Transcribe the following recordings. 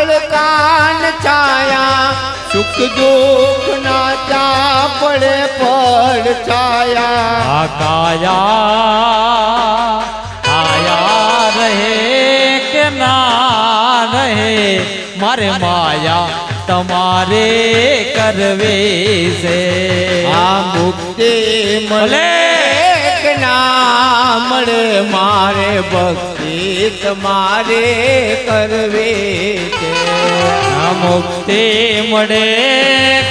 આગળ કાન છાયા સુખ દુઃખ ના ચા પડે પડ છાયા આ કાયા આયા રહે કે ના રહે મારે માયા તમારે કરવી છે આ મુક્તિ મળે ભલે. મળે મારે ભક્તિ તમારે કરવે છે. આ મુક્તિ મળે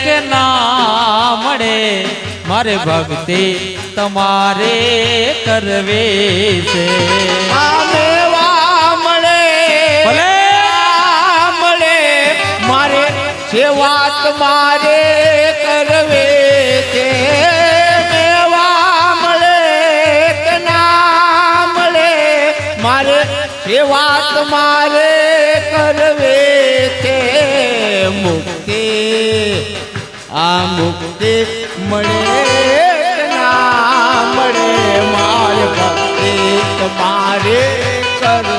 કે ના મળે? મારે ભક્તિ તમારે કરવે છે. મળે મારે સેવા તમારે કરવી તમારે કરવી છે મુક્તિ. આ મુક્તિ મળે ના મળે? મારે ભક્તિ તમારે કરવી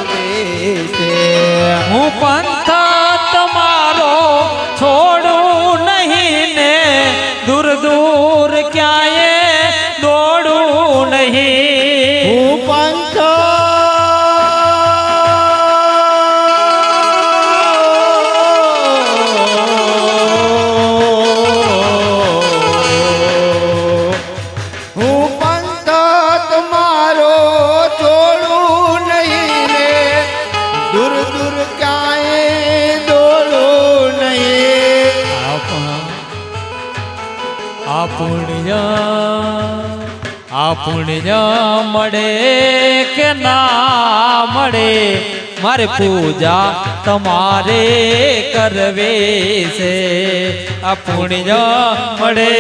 આ પુણ્ય આ પુણ્ય મળે કે ના મળે? મારે પૂજા તમારે કરવે છે. આ પુણ્ય મળે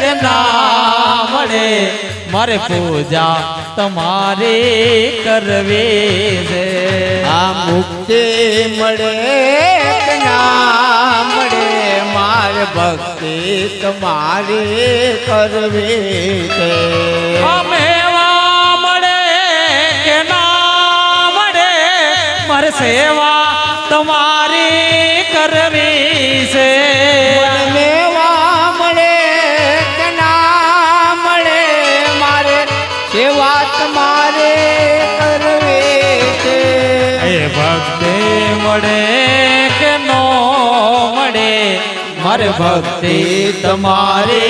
કે ના મળે? મારે પૂજા તમારે કરવે છે. આ મુક્તિ મળે ના ભક્તિ તમારી કરવી છે. અમે મળે કે ના મળે મારે સેવા તમારી કરવી છે. મને મેવા કે ના મળે મારે સેવા તમારે કરવી છે. એ ભક્તિ મળે કે નો મળે મારે ભક્તિ તમારે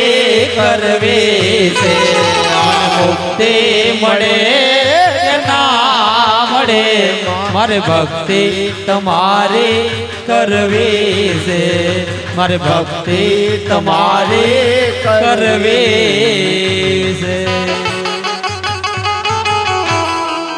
કરવે છે. ભક્તિ મળે ના મળે? મારે ભક્તિ તમારે કરવી છે. મારે ભક્તિ તમારે કરવે છે.